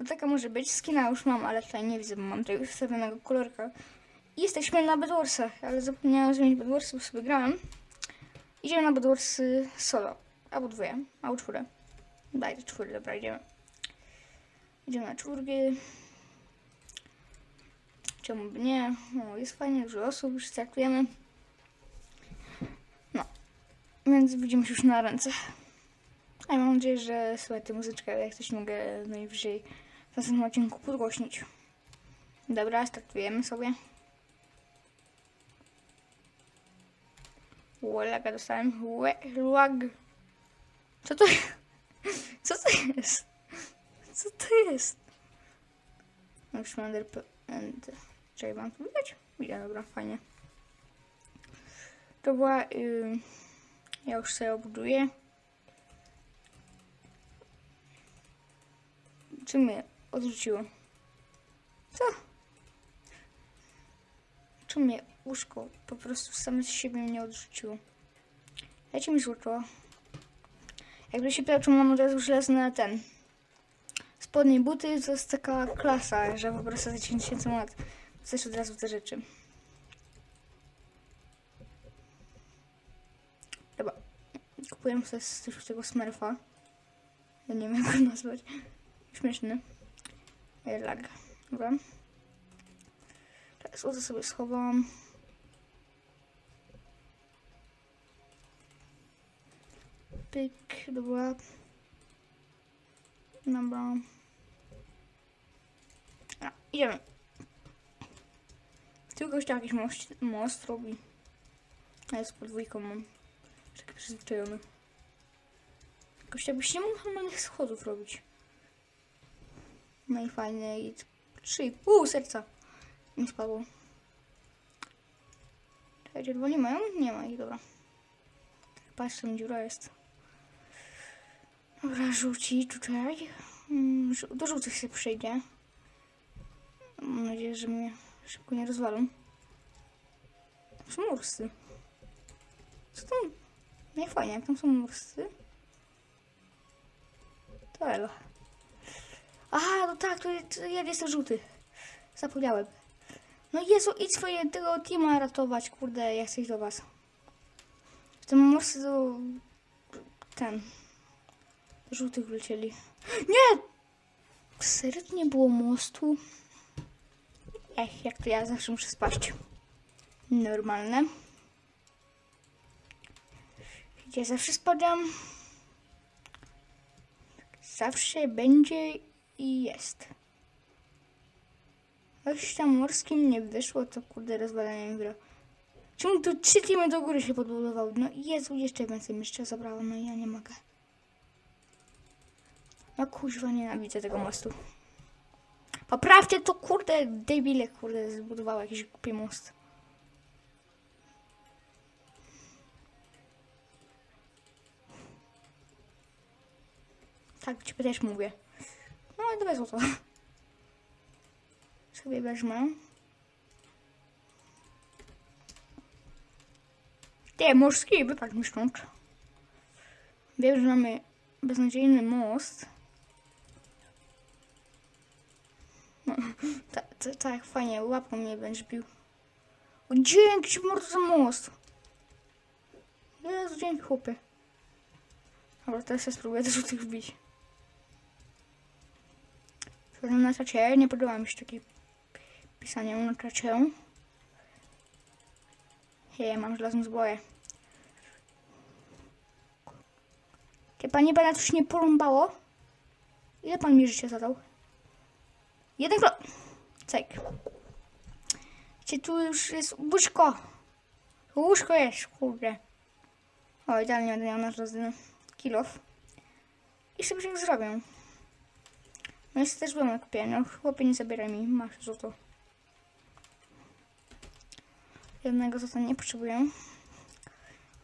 No taka może być. Skina już mam, ale tutaj nie widzę, bo mam tego wstawionego kolorka. I jesteśmy na Bedwarsach, ale zapomniałam zmienić Bedwarsy, bo sobie grałem. Idziemy na Bedwarsy solo. Albo dwoje, albo czwórę. Dajcie czwórę, dobra, idziemy. Idziemy na czwórki. Czemu by nie? No, jest fajnie, dużo osób, już startujemy. No, więc widzimy się już na ręce. A ja mam nadzieję, że słuchaj tę muzyczkę, jak coś mogę najwyżej w następnym odcinku podgłośnić. Dobra, startujemy sobie. Łaga dostałem. Łe, łag. Co to Co to jest? Co to jest? Szmander and... Czekaj, mam tu widać? Widać, dobra, fajnie. To była... Ja już sobie obuduję. Czy mnie odrzuciło? Co? Czy mnie łóżko po prostu same z siebie mnie odrzuciło? Dajcie mi złoto. Jakby się pytał, czy mam od razu żelazne ten. Spodnie buty to jest taka klasa, że po prostu za 10 tysięcy lat chcesz od razu te rzeczy. Dobra. Kupuję sobie z tego smurfa. Ja nie wiem jak go nazwać. Śmieszny. Lag. Dobra. Teraz złoto sobie schowam. Pyk, dobra. Dobra. A, idziemy. Tylko jeszcze jakiś most, most robi. A z podwójką mam. Taki przyzwyczajony. Gościa byś nie mógł normalnych schodów robić. No i fajnie. I trzy i pół serca mi spadło. Czekaj, czerwoni mają? Nie ma ich, dobra. Patrz, tam dziura jest. Dobra, żółci tutaj. Mm, Do żółtych się przejdzie. Mam nadzieję, że mnie szybko nie rozwalą. Są morscy. Co tam? Nie fajnie, jak tam są morscy. To elo. Aha, no tak, to, to ja jestem żółty. Zapomniałem. No Jezu, idź swoje tego teama ratować, kurde, ja chcę iść do was. W tym morscy do... ten... Do żółtych wlecieli. Nie! Serio nie było mostu? Ech, jak to ja zawsze muszę spaść. Normalne. Gdzie zawsze spadam. Zawsze będzie i jest. Coś tam morskim nie wyszło, to kurde rozwalenie gra. Czemu tu trzy teamy do góry się podbudowały? No Jezu, jeszcze więcej jeszcze zabrało, no ja nie mogę. No kuźwa, nienawidzę tego mostu. Poprawcie to, kurde, debile, kurde, zbudowało jakiś głupi most. Tak, ci też mówię. No, ale dawaj złoto. Sobie wezmę. Ty, morski, wypadł mi stąd. Wiem, że mamy beznadziejny most. No, tak, tak, tak, fajnie, łapką mnie będziesz bił. O, dzięki mordo za most. Jezu, dzięki chłopie. Dobra, teraz ja spróbuję do żółtych wbić. Tam na czacie? Nie podoba mi się takie pisanie na czacie. Hej, mam żelazną zbroję. Czy panie pana coś nie porąbało? Ile pan mi życia zadał? Jeden klo... Cek. Gdzie tu już jest łóżko? Łóżko jest, kurde. O, idealnie będę miał nasz rozdany kilof. I sobie się zrobię. No jest też byłem jak kupię. No chłopie nie zabieraj mi, masz złoto. Jednego złota nie potrzebuję.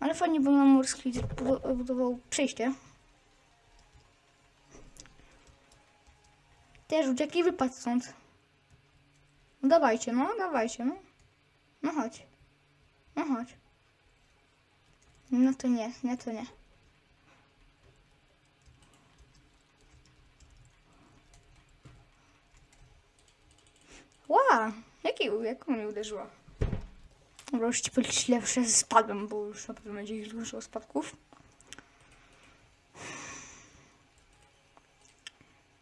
Ale fajnie, bo nam morski budował przejście. Też jaki wypadł stąd. No dawajcie, no dawajcie, no. No chodź. No chodź. No to nie, nie to nie. Ja! Jakiego? Jak mnie uderzyła? Dobra, już ci policzyć spadłem, bo już na pewno będzie ich dużo spadków.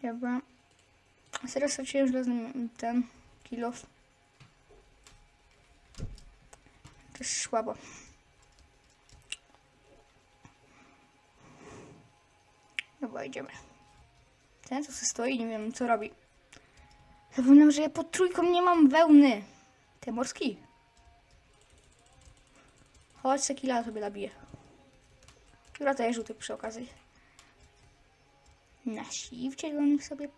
Dobra. A teraz straciłem żelazny ten kilof. To jest słabo. Dobra, idziemy. Ten co stoi, nie wiem co robi. Zapomniałem, że ja pod trójką nie mam wełny. Te morski. Chodź, se killa sobie nabiję. To ja żółty przy okazji. Na siwcie do nich sobie.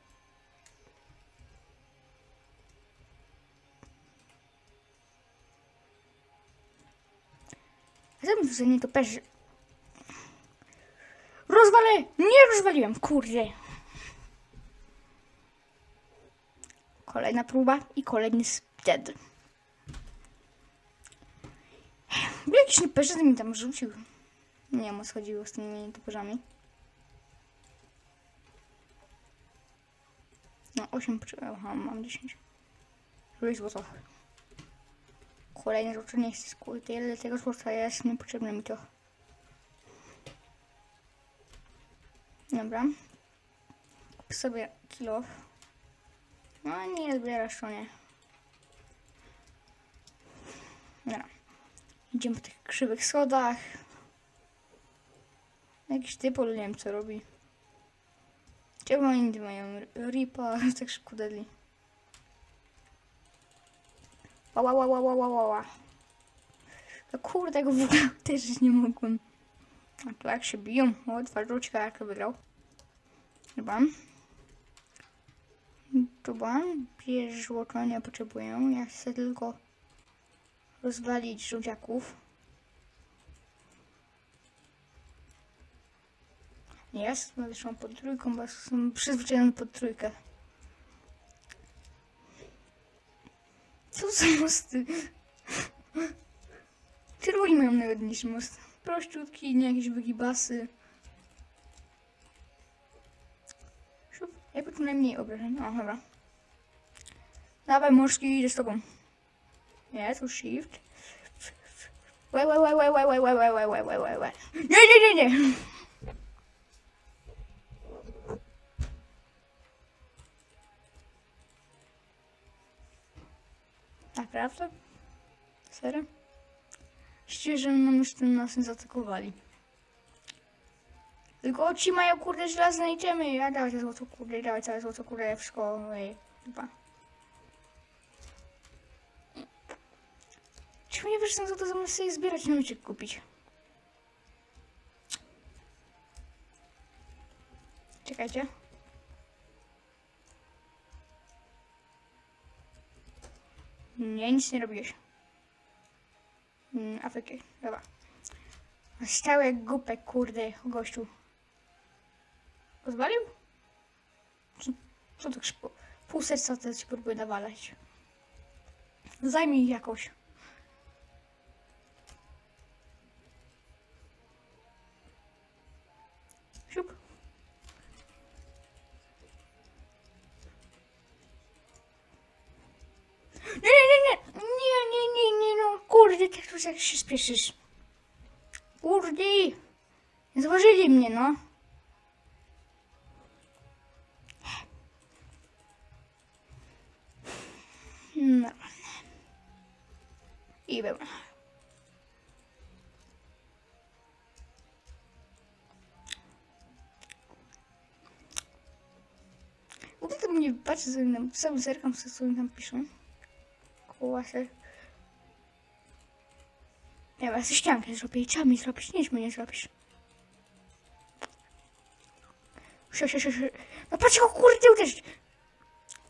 A co mi tu za nie to perzy? Rozwalę! Nie rozwaliłem, kurde. Kolejna próba i kolejny spted. Jakiś nieperzyny mi tam rzucił. Nie wiem, o co chodziło z tymi toporzami. No, 8 Aha, mam 10. Żebyś złoto. Kolejne złoto nie chcę skóry. Tyle tego złota jest niepotrzebne mi to. Dobra. Kup sobie kilo. No nie zbierasz to nie. Dobra. Idziemy po tych krzywych schodach. Jakiś typ, ale nie wiem co robi. Czemu oni mają ripa tak szybko dedli? Ła, ła, ła, ła, ła, ła, ła. No kurde, go w ogóle też nie mogłem. A to jak się biją? O, dwa rzućka, jak wygrał. Dobra. Dobra, bierz złoto, nie potrzebuję. Ja chcę tylko rozwalić żółciaków. Jest, szła pod trójką, bo jestem przyzwyczajony pod trójkę. Co za mosty? Czerwoni mają najładniejszy most. Prościutki, nie jakieś wygibasy. Jakby tu najmniej obrażeń. O, dobra. Dawaj, morski, idę z tobą. Nie, tu shift. Łe, łe, łe, łe, łe, łe, łe, łe, łe, łe, łe. Nie, nie, nie, nie. Naprawdę? Serio? Myślicie, że nam już tym nas nie zaatakowali. Tylko ci mają kurde żelazne itemy. Ja dawaj te złoto kurde, dawaj całe złoto kurde, wszystko. Ej, chyba. Czemu nie wiesz, co to zamiast sobie zbierać na myczek kupić? Czekajcie. Nie, nic nie robiłeś. Mm, Afryki, dobra. Stał jak głupek, kurde, gościu. Rozwalił? Co, co tak szybko? Pół serca teraz się próbuje nawalać. Zajmij ich jakoś. Siup. Nie, nie, nie, nie, nie, nie, nie, no kurde, tak tu jak się spieszysz. Kurde, nie zauważyli mnie, no. I dobra. Gdy to mnie co nam, sam zerkam, co oni tam piszą. Koła się. Nie wiem, ja sobie ściankę zrobię trzeba mi zrobić, nic mi nie zrobisz. Sio, sio, sio, sio. No patrz go kurde uderzyć.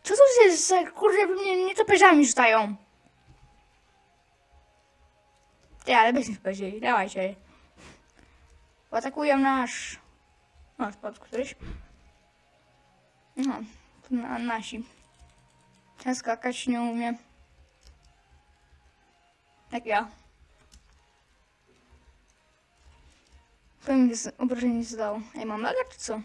Co to jest za kurde, mnie nie toperzami rzucają. Ty, ale bez bardziej, dawajcie. Atakują nasz... No, spadł któryś. No, na, nasi. Ten skakać nie umie. Jak ja. Pewnie z obrażeń nie zdał. Ej, mam laga czy co?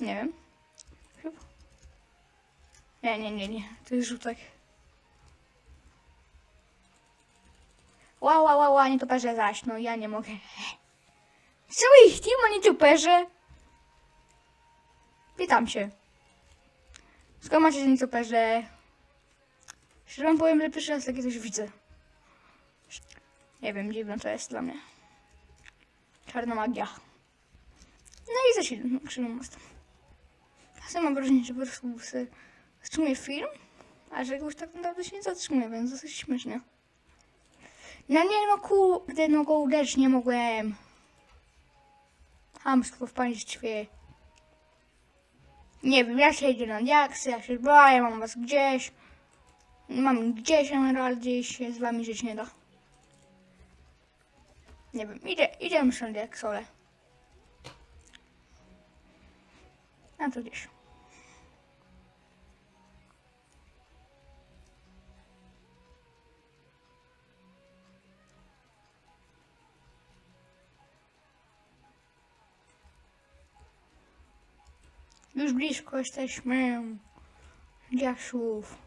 Nie wiem. Nie, nie, nie, nie. To jest żółtek. Ła, ła, ła, ła, nie toperze zaś. No ja nie mogę. Cały ich team, a nie toperze. Pytam się. Skąd macie nie toperze? Szczerze wam powiem, że pierwszy raz takie coś widzę. Nie wiem, dziwne to jest dla mnie. Czarna magia. No i zasilę krzywy most. Czasem mam wrażenie, że po prostu se wstrzymuje film, a że już tak naprawdę się nie zatrzymuje, więc dosyć śmiesznie. No nie no kurde, no go uderzyć nie mogłem. Hamstwo w państwie. Nie wiem, ja się idę na diaksy, ja się boję, mam was gdzieś. Mam gdzieś emeraldy, się z wami żyć nie da. Nie wiem, idę, idziemy stąd jak sole. A to gdzieś. Już blisko jesteśmy. Dziaszów.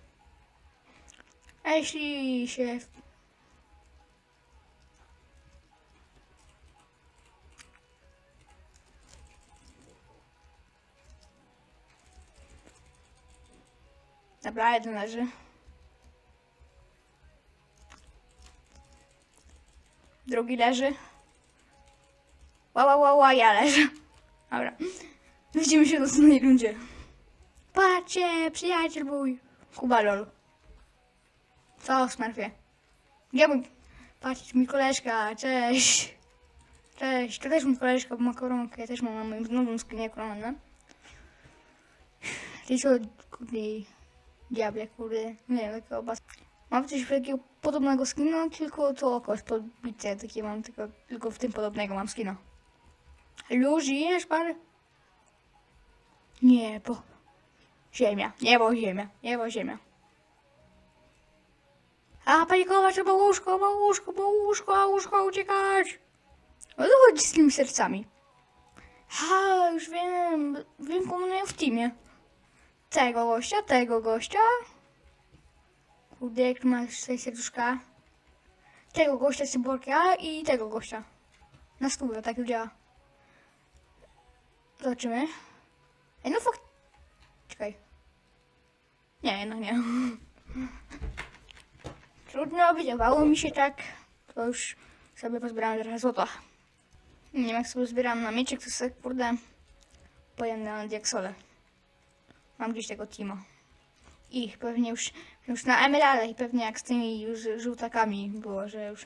A jeśli się... Dobra, jeden leży. Drugi leży. Ła, ła, ła, ła, ja leżę. Dobra. Widzimy się w następnej rundzie. Patrzcie, przyjaciel mój. Kuba lol. Co, Smurfie? Gdzie mój... Patrzcie, mój koleżka, cześć. Cześć, to też mój koleżka, bo ma koronkę. Ja też mam na moim nowym skinie koronę. Ty co, kurde, diable, kurde, nie wiem, takiego bas... Mam coś takiego podobnego skina, tylko to oko jest podbite, takie mam, tylko, tylko w tym podobnego mam skina. Lu, żyjesz? Niebo. Ziemia, niebo, ziemia, niebo, ziemia. A panikować, trzeba łóżko, bo łóżko, bo łóżko, a łóżko, uciekać. O chodzi z tymi sercami? Ha, już wiem, wiem komu mają w teamie. Tego gościa, tego gościa. Kurde, jak masz tutaj serduszka. Tego gościa cyborga i tego gościa. Na stówę, tak to działa. Zobaczymy. Ej, no fakt... Czekaj. Nie, no nie. Trudno, wydawało mi się tak. To już sobie pozbierałem trochę złota. Nie wiem, jak sobie zbieram na mieczek, to sobie, kurde, pojem na diaksole. Mam gdzieś tego teama. I pewnie już, już na emeraldach i pewnie jak z tymi już żółtakami było, że już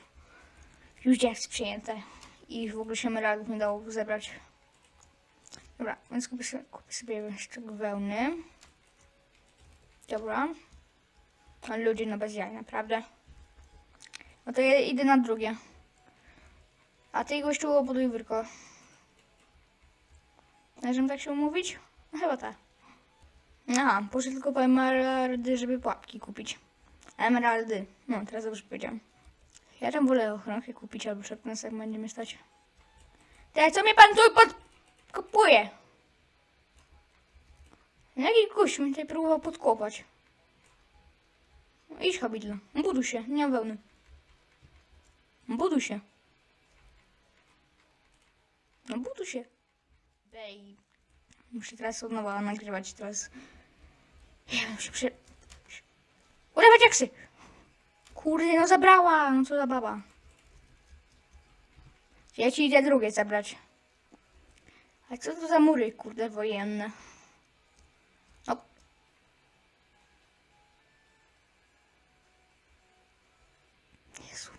już diaks przyjęte. I w ogóle się emeraldów nie dało zebrać. Dobra, więc kupię sobie, kupię sobie jeszcze wełny. Dobra. A ludzie no bez jaj, naprawdę. No to ja idę na drugie. A ty gościu obuduj wyrko. Możemy tak się umówić? No chyba tak. Aha, poszedł tylko po emeraldy, żeby pułapki kupić. Emeraldy. No, teraz dobrze powiedziałem. Ja tam wolę ochronkę kupić albo szepnąć, jak będziemy stać. Teraz co mnie pan tu pod... kopuje? Jaki gość mnie tutaj próbował podkopać? No, idź habidla. Buduj się, nie mam wełny. Buduj się. No buduj się. Ej. Muszę teraz od nowa nagrywać teraz. Ja się przy... Ulewać jaksy! Kurde, no zabrała! No co za baba. Ja ci idę drugie zabrać. A co to za mury, kurde, wojenne? No. Jezu.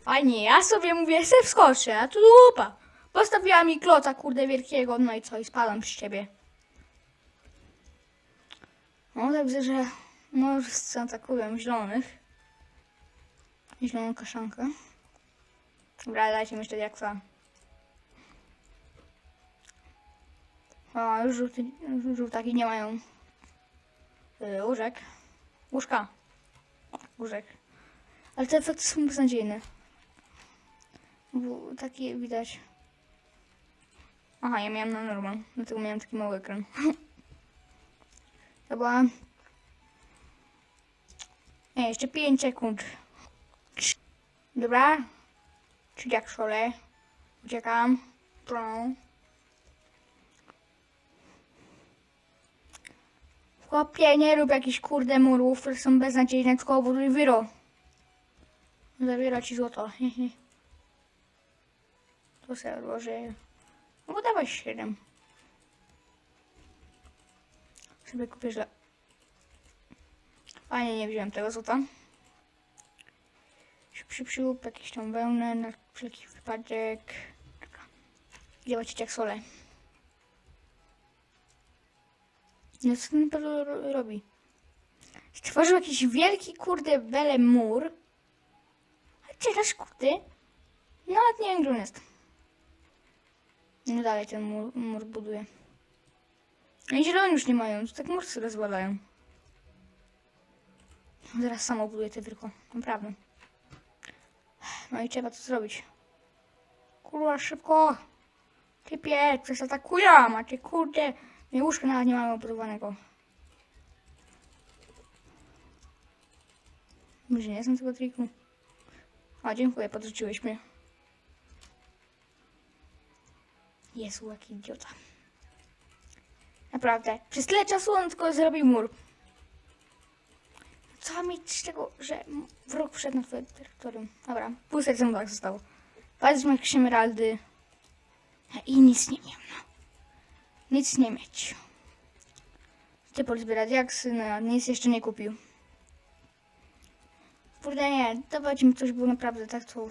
Fajnie, ja sobie mówię, se wskoczę, a tu dupa. Postawiła mi kloca, kurde, wielkiego, no i co, i spadam z ciebie. No, tak że morscy atakują zielonych. Zieloną kaszankę. Dobra, dajcie mi jeszcze diaksa. A, już żółty, żółtaki nie mają yy, łóżek. Łóżka. Łóżek. Ale te efekty są beznadziejne. Bo takie widać. Aha, ja miałem na normal, dlatego miałem taki mały ekran. Dobra. Nie, jeszcze 5 sekund. Dobra. Czyli jak szole. Uciekam. Pro. Chłopie, nie rób jakichś kurde murów, które są beznadziejne, tylko buduj wyro. Zabiera ci złoto. To sobie odłożę. No bo dawaj 7. Sobie kupię źle. Fajnie, nie wziąłem tego złota. Siup, siup, jakieś tam wełnę na wszelki wypadek. Działać jak sole. No co ten robi? Stworzył jakiś wielki, kurde, bele mur. A teraz, kurde, nawet nie wiem, gdzie on jest. No dalej ten mur, mur buduje. No i zieloni już nie mają, to tak mursy rozwalają. Zaraz samo buduję te tylko, naprawdę. No i trzeba to zrobić. Kurwa, szybko! Typie, ktoś atakuje, macie kurde. Mi łóżka nawet nie mamy obudowanego. Może nie znam tego triku. A, dziękuję, podrzuciłeś mnie. Jezu, jaki idiota. Naprawdę, przez tyle czasu on tylko zrobił mur. Co mieć z tego, że wróg wszedł na twoje terytorium? Dobra, pół serca tak zostało. Weźmy jakieś emeraldy. I nic nie wiem, no. Nic nie mieć. Typol zbiera diaksy, no nic jeszcze nie kupił. Kurde nie, dawać mi coś było naprawdę tak to...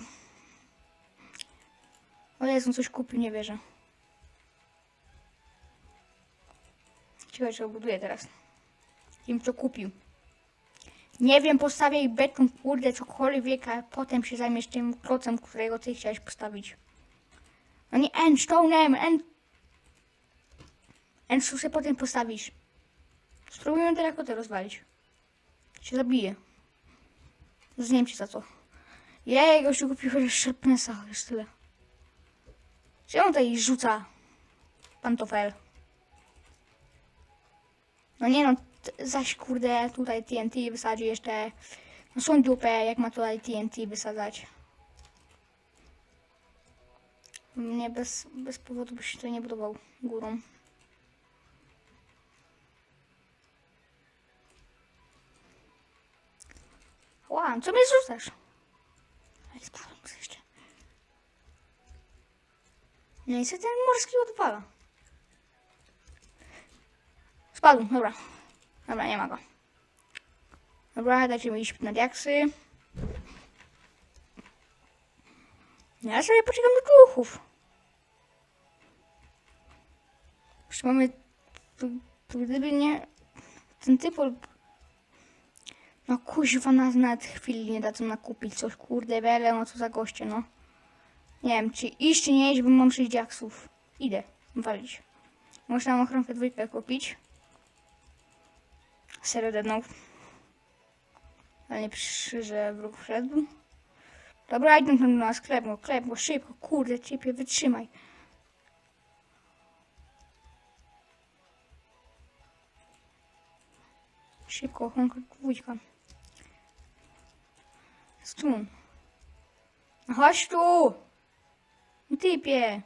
O Jezu, coś kupił, nie wierzę. Ciekawe, czy buduje teraz. Kim to kupił. Nie wiem, postawię i beton, kurde, cokolwiek, a potem się zajmiesz tym klocem, którego ty chciałeś postawić. No nie endstone'em, end... Sobie potem postawisz. Spróbujmy terakotę rozwalić. Się zabije. Zjem cię za to. Jej, gościu kupił chociaż Sharpnessa, już tyle. Czy on tutaj rzuca pantofel? No nie no, zaś kurde tutaj TNT wysadzi jeszcze. No są dupę, jak ma tutaj TNT wysadzać. Nie, bez, bez powodu by się to nie budował górą. Ła, co mnie rzucasz? Ej, spadłem jeszcze. No i co ten morski odpala? Spadł, dobra. Dobra, nie ma go. Dobra, dajcie mi iść na diaksy. Ja sobie poczekam do duchów. Już mamy... Gdyby nie... Ten typol... No kuźwa, nas nawet chwili nie dadzą nakupić coś, kurde, bele, no co za goście, no. Nie wiem, czy iść, czy nie iść, bo mam 6 diaksów. Idę, walić. Można ochronkę dwójkę kupić. Serio dednął. Ale nie przy, że wróg wszedł. Dobra, idę tam na sklep, no sklep, bo szybko, kurde, ciepie, wytrzymaj. Szybko, ochronka dwójka. Stun. No Chodź tu! Typie!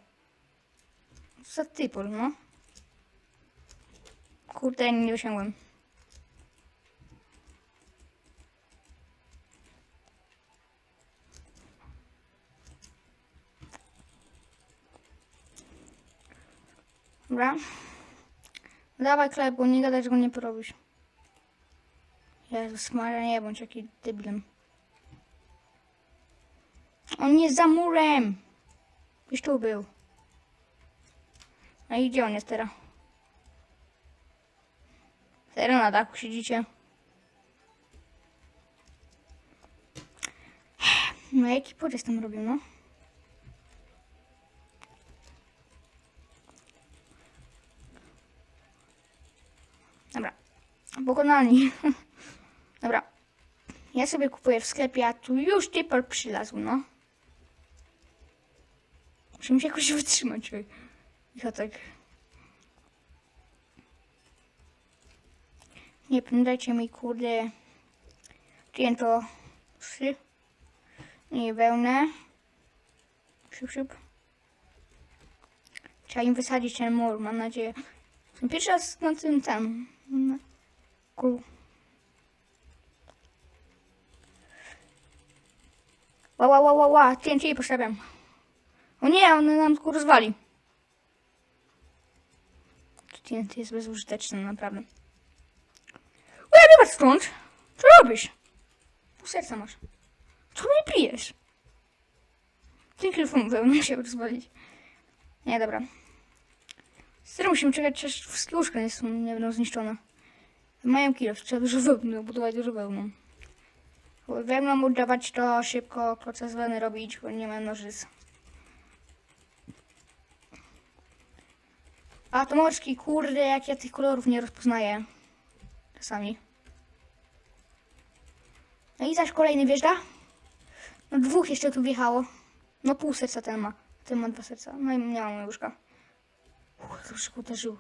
Co za typol, no? Kurde, nie dosięgłem. Dobra. Dawaj chleb, bo nie gadać, go nie porobisz. Jezus Maria, nie bądź jaki debilem. On jest za murem. Już tu był. No i gdzie on jest teraz? Serio na dachu siedzicie? No jaki podjazd tam robią, no? Dobra. Pokonani. Dobra. Ja sobie kupuję w sklepie, a tu już typol przylazł, no. Musimy się jakoś wytrzymać. Ja tak. Nie dajcie mi kurde. Cięto trzy. Nie wełnę. Siup, siup. Trzeba im wysadzić ten mur, mam nadzieję. Pierwszy raz na tym tam. Na kół. Ła, ła, ła, ła, ła, TNT postawiam. O nie, on nam tylko rozwali. TNT jest bezużyteczne, naprawdę. Ła, wybacz stąd. Co robisz? Pół serca masz. Co mnie pijesz? Ten telefon wełną się rozwalić. Nie, dobra. Stary musimy czekać, aż wszystkie łóżka nie, są, nie będą zniszczone. Mają kilo, trzeba dużo wełny, budować dużo wełną. Wełną oddawać to szybko, proces wełny robić, bo nie ma nożyc. A to moczki, kurde, jak ja tych kolorów nie rozpoznaję. Czasami. No i zaś kolejny wjeżdża. No dwóch jeszcze tu wjechało. No pół serca ten ma. Ten ma dwa serca. No i nie mam łóżka. Uch, troszkę uderzył.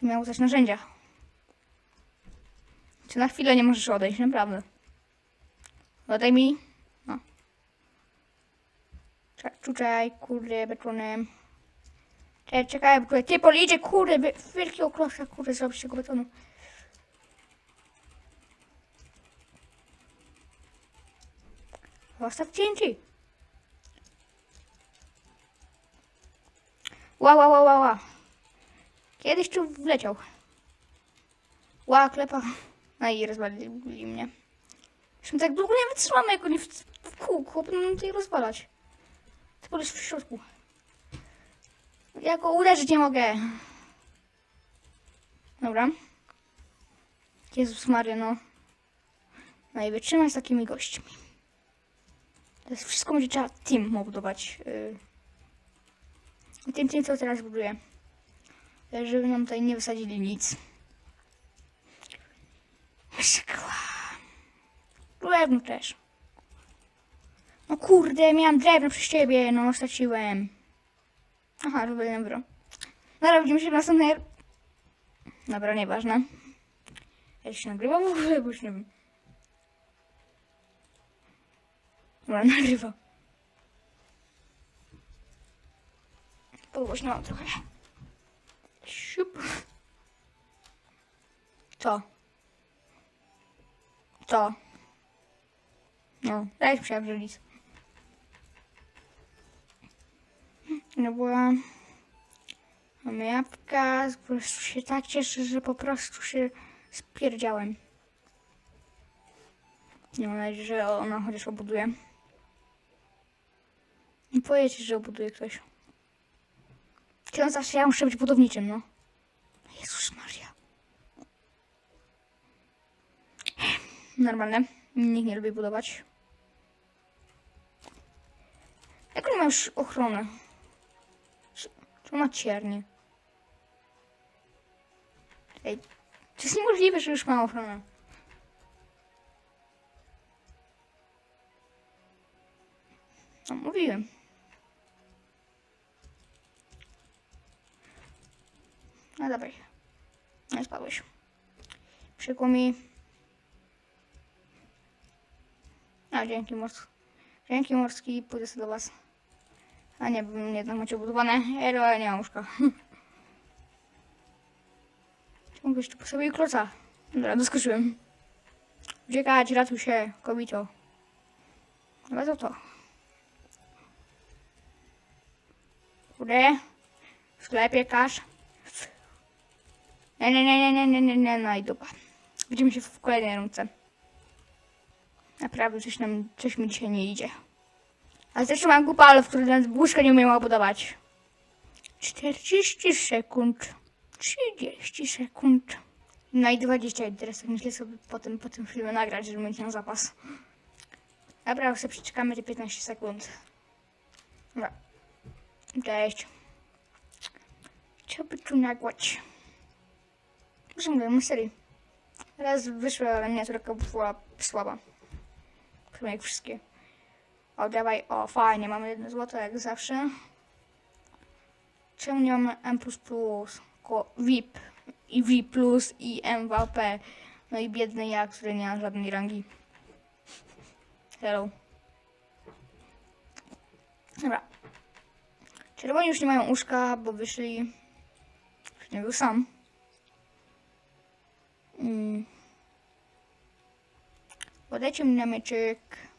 To miało coś narzędzia. Czy na chwilę nie możesz odejść, naprawdę. Oddaj mi. No. Czekaj, kurde, betonem. Czekaj, czekaj, bo tutaj ty polidzie, kurde, wielkiego klocka, kurde, zrobić tego betonu. Zostaw TNT. Ła, ła, ła, ła, ła. Kiedyś tu wleciał. Ła, klepa. No i rozwalili mnie. Już tak długo nie wytrzymamy, jak oni w, w kółku, będą tutaj rozwalać. Ty będziesz w środku. Ja go uderzyć nie mogę. Dobra. Jezus Maria, no. No i wytrzymaj z takimi gośćmi. Jest wszystko będzie trzeba team budować. Yy. I tym co teraz buduję. Żeby nam tutaj nie wysadzili nic. Szkła. Drewno też. No kurde, miałam drewno przez ciebie, no straciłem. Aha, rozwaliłem bro. Dobra, widzimy się w następnej... Dobra, nieważne. Ja się nagrywa w ogóle, bo już nie wiem. Dobra, nagrywa. Pogłośniałam trochę. Siup. Co? Co? No, daj przewrzelić. No była... Mamy jabłka, po prostu się tak cieszę, że po prostu się spierdziałem. Nie mam nadzieję, że ona chociaż obuduje. Nie powiecie, że obuduje ktoś. Czy zawsze ja muszę być budowniczym, no. Jezus Maria. Normalne. Nikt nie lubi budować. Jak on ma już ochronę? Czy, czy on ma ciernie? Ej, to jest niemożliwe, że już ma ochronę. No, mówiłem. No dawaj. Nie spadłeś. Przykło mi. A, dzięki morski. Dzięki morski, pójdę do was. A nie, bo mnie tam macie obudowane. Elo, nie mam łóżka. Mogę jeszcze po sobie kloca. Dobra, doskoczyłem. Uciekać, ratuj się, kobito. Ale to to. Kurde. W sklepie kasz. Nie, nie, nie, nie, nie, nie, nie, no i dupa. Widzimy się w kolejnej rundce. Naprawdę coś nam, coś mi dzisiaj nie idzie. Ale też mam gupalów, które nawet łóżka nie umieją budować. 40 sekund. 30 sekund. No i 20 i teraz tak myślę sobie potem po tym filmie nagrać, żeby mieć na zapas. Dobra, sobie przeczekamy te 15 sekund. Dobra. Cześć. Chciałby tu nagłać. Muszę mówię, serii. Raz wyszła, miniaturka była słaba. Chyba jak wszystkie. O, dawaj, o, fajnie, mamy jedno złoto jak zawsze. Czemu nie mamy M++? Ko VIP. i V+, i MVP. No i biedny ja, który nie ma żadnej rangi. Hello. Dobra. Czerwoni już nie mają uszka, bo wyszli... Nie był sam. Mm. Podajcie mi na mieczyk.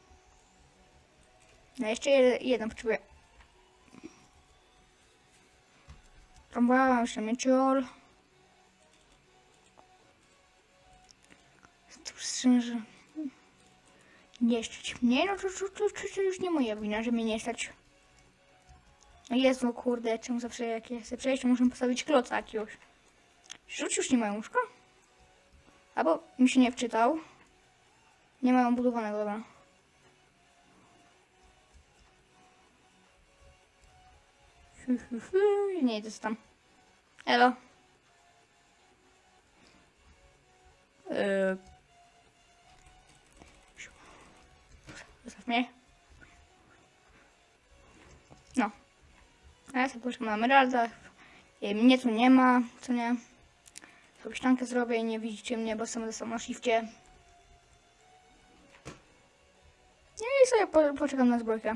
No jeszcze jed- jedno potrzebuję. Próbowałam się. Tu szczerze. Nie stać mnie, no to, to, to, to, to już nie moja wina, że mnie nie stać. No Jezu, kurde, czemu zawsze jak ja przejść, to muszę postawić kloca jakiegoś. Rzuć już nie mają łóżka? Albo mi się nie wczytał. Nie mają budowanego, dobra. Nie idę tam. Elo. Yy. Zostaw mnie. No. A ja sobie poczekam na emeraldach. Yy, Mnie tu nie ma, co nie. Sobie sztankę zrobię i nie widzicie mnie, bo sam na shifcie. No i sobie po, poczekam na zbrojkę.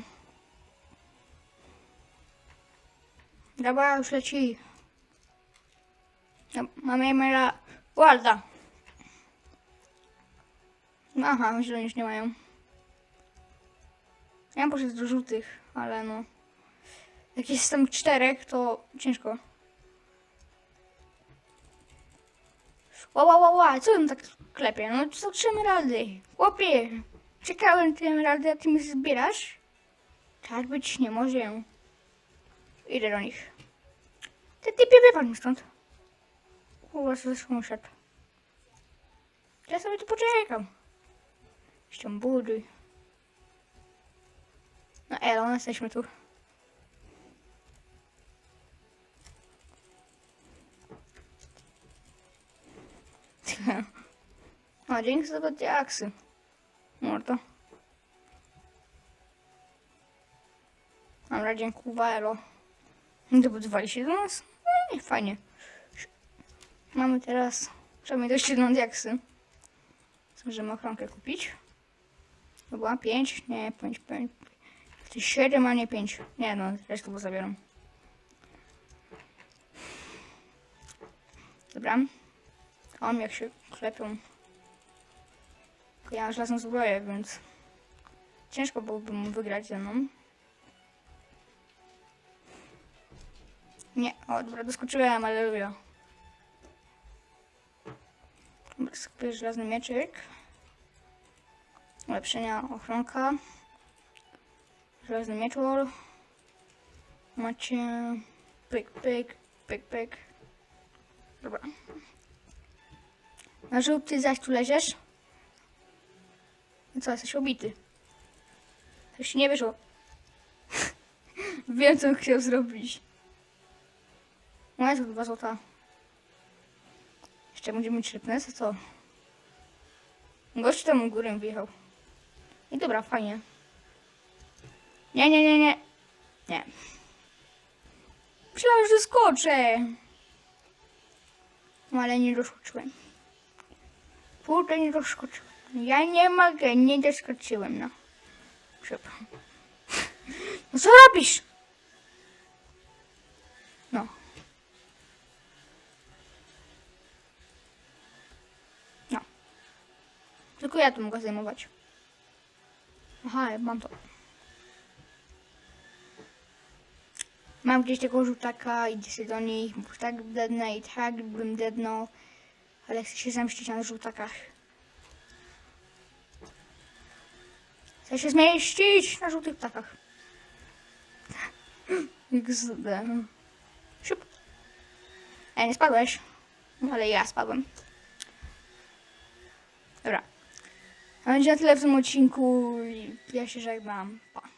Dobra, już leci. Mamy Emera Walda. Aha, myślę, że już nie mają. Ja bym poszedł do żółtych, ale no. Jak jest tam czterech, to ciężko. Ła, ła, ła, ła, co on tak klepie? No są trzy emeraldy. Chłopie, czekałem te emeraldy, a ty mi zbierasz? Tak być nie może. Idę do nich. Wypadł mi stąd. Kurwa, co zeszło szedł. Ja sobie tu poczekam. Jeszcze buduj. No elo, jesteśmy tu. O, dzięki za te diaksy. Mordo. Dobra, dziękuję, elo. Dobudowali się do nas? No i fajnie. Mamy teraz przynajmniej dość jedną diaksy. Możemy ochronkę kupić. To była 5? Nie, 5, 5. 7, a nie 5. Nie no, resztę bo zabieram. Dobra. Om jak się klepią. Ja mam żelazną zbroję, więc ciężko byłoby mu wygrać ze mną. Nie, o dobra, doskoczyłem, aleluja. Dobra, skupię żelazny mieczyk. Ulepszenia, ochronka. Żelazny mieczor. Macie... Pyk, pyk, pyk, pyk. Dobra. Na żółty zaś tu leziesz? No co, jesteś obity. Coś nie wyszło. Wiem, co on chciał zrobić. No jest dwa złota. Jeszcze będziemy mieć szybne, co? Gość tam u górę wjechał. I dobra, fajnie. Nie, nie, nie, nie. Nie. Myślałem, że skoczę. No ale nie doskoczyłem. Kurde, nie doskoczyłem. Ja nie mogę, nie doskoczyłem, no. Przepraszam. No co robisz? Tylko ja tu mogę zajmować. Aha, mam to. Mam gdzieś tego żółtaka, idę sobie do niej, bo tak dednę i tak bym dednął, ale chcę się zemścić na żółtakach. Chcę się zmieścić na żółtych ptakach. XD. Siup. Ej, nie spadłeś. Ale ja spadłem. Dobra. A będzie na tyle w tym odcinku ja się żegnam. Pa.